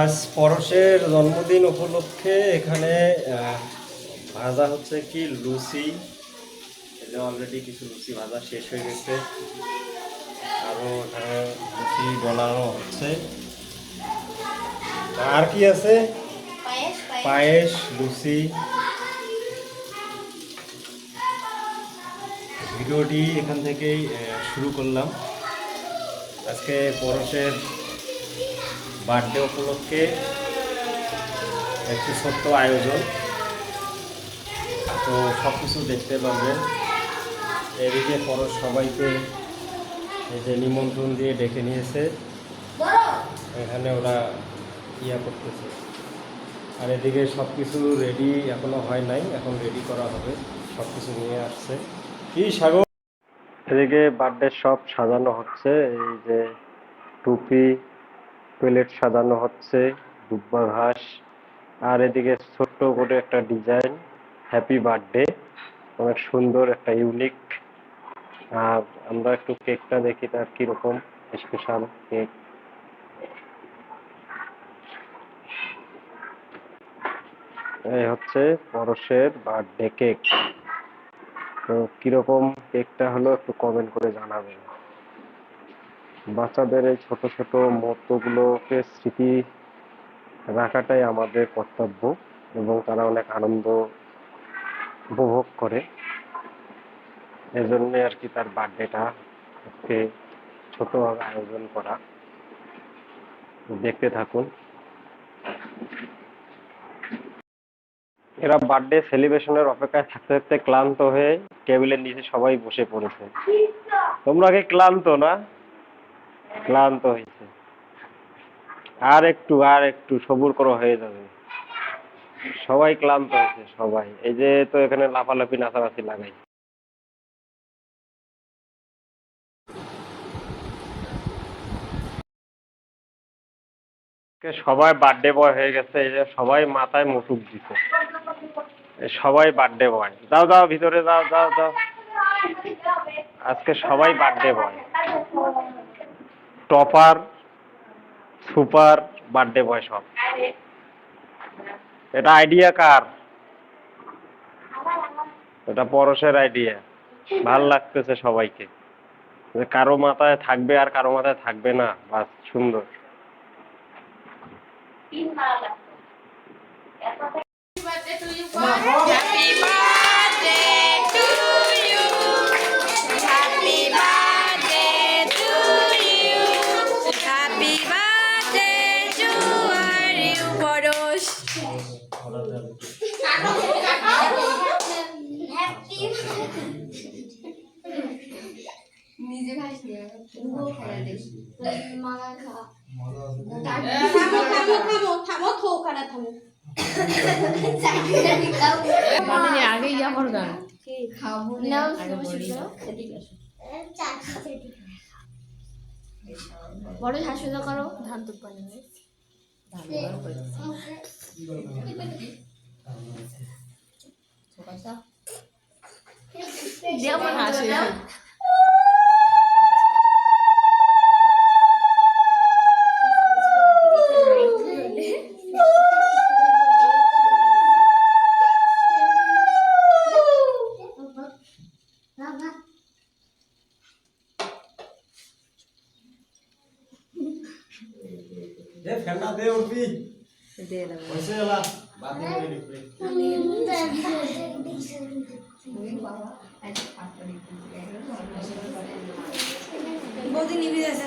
আজ পরশের জন্মদিন উপলক্ষে এখানে ভাজা হচ্ছে কি? লুচি। যে অলরেডি কিছু লুচি ভাজা শেষ হয়ে গেছে। আরও এখানে লুচি বানানো হচ্ছে। আর কি আছে? পায়েস লুচি। ভিডিওটি এখান থেকেই শুরু করলাম। আজকে পরশের বার্থডে উপলক্ষে একটি ছোট্ট আয়োজন। তো সব কিছু দেখতে পাবেন এদিকে পরশ সবাইকে এই যে নিমন্ত্রণ দিয়ে ডেকে নিয়েছে। এখানে ওরা ইয়া করতেছে। আর এদিকে সব কিছু রেডি এখনও হয় নাই, এখন রেডি করা হবে। সব কিছু নিয়ে আসছে। কি সাগর? এদিকে বার্থডে সব সাজানো হচ্ছে। এই যে টুপি প্লেট সাজানো হচ্ছে, দুব্বা ঘাস। আর এদিকে ছোট্ট করে একটা ডিজাইন। হ্যাপি বার্থডে অনেক সুন্দর, একটা ইউনিক আর আমরা একটু কেকটা দেখি, তার কীরকম স্পেশাল কেক এই হচ্ছে পরশের বার্থডে কেক তো কীরকম কেকটা হলো একটু কমেন্ট করে জানাবেন। বাচ্চাদের এই ছোট ছোট মুহূর্তগুলোকে স্মৃতি রাখাটাই আমাদের কর্তব্য এবং তারা অনেক আনন্দ উপভোগ করে। এজন্য আর কি তার বার্থডেটা আজকে ছোটভাবে আয়োজন করা। দেখতে থাকুন। এরা বার্থডে সেলিব্রেশনের অপেক্ষায় থাকতে থাকতে ক্লান্ত হয়ে টেবিলের নিচে সবাই বসে পড়েছে। তোমরা কি ক্লান্ত না? ক্লান্ত হয়েছে। আর একটু আর একটু সবুর করো হয়ে যাবে। সবাই ক্লান্ত হয়েছে, সবাই। এই যে তো এখানে লাফালাফি, নাচানাচি লাগাই। সবাই বার্থডে বয় হয়ে গেছে, এই যে সবাই মাথায় মুটুক এই সবাই বার্থডে বয় যাও যাও, ভিতরে যাও যাও যাও। আজকে সবাই birthday boy topper, super, birthday boy সব। এটা আইডিয়া কার? এটা পরশের আইডিয়া ভালো লাগতেছে সবাইকে। কারও মাথায় থাকবে আর কারও মাথায় থাকবে না। বাস, সুন্দর। তিন মারা লাগবে Happy birthday. নিজে খাইস নি? ও খাই দিস মালা খা। থামো থামো থামো থামো থো ওখানে থামো। আগে ইয়া করো গান খাব না বড় হাসুদা করো। ধান তো পানি নেই যেমন হাসে দে ফেন্ডা দে উঠবি দিয়ে দেবো হয়েছে এলা বাদ দিয়ে দিবি বৌদি নিবি যাচ্ছে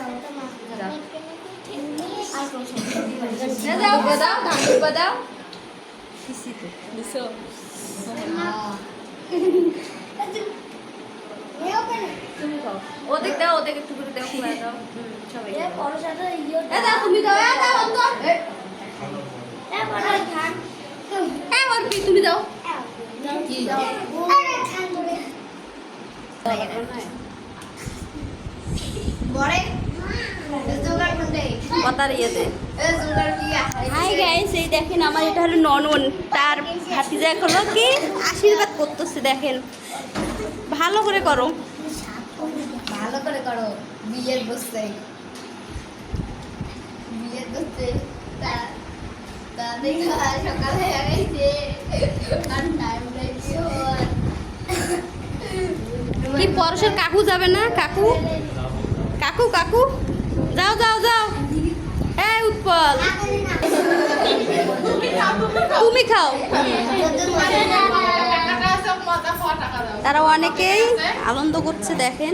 দাও দাও ধান দাও দিছো তুমি খাও ওদের দাও ওদের একটু করে দাও খুলে দাও হুম, সবাই দাও। এ দাও তুমি দাও এ দাও অন্তর এ অর্পি তুমি দাও বড়ে জোগাড় করতে কথার ইয়েতে এ জোগাড় দিয়া হাই গাইস এই দেখেন আমার এটা হলো ননন। তার ভাতিজা হলো কি আশীর্বাদ করতেছে, দেখেন। ভালো করে করো। ভালো করে করো বিয়ের বসতে সকালে আর টাইম কি পরশের কাকু যাবে না? কাকু? কাকু কাকু? যাও যাও যাও। এই উৎপল। তুমি খাও। তারা অনেকেই আনন্দ করছে দেখেন।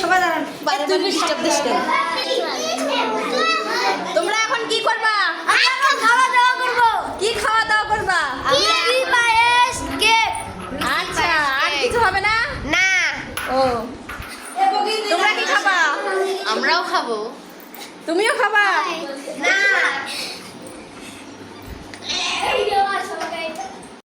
সবাই দাঁড়ান তুমি ডিস্টার্ব দিস তোমরা এখন কি করবা? খাওয়া দাওয়া করব। কি খাওয়া দাওয়া করবা? কি পায়েস কেক। আচ্ছা আর কিছু হবে না? না। ও। তোমরা কি খাবা? আমরাও খাব। তুমিও খাবা? না।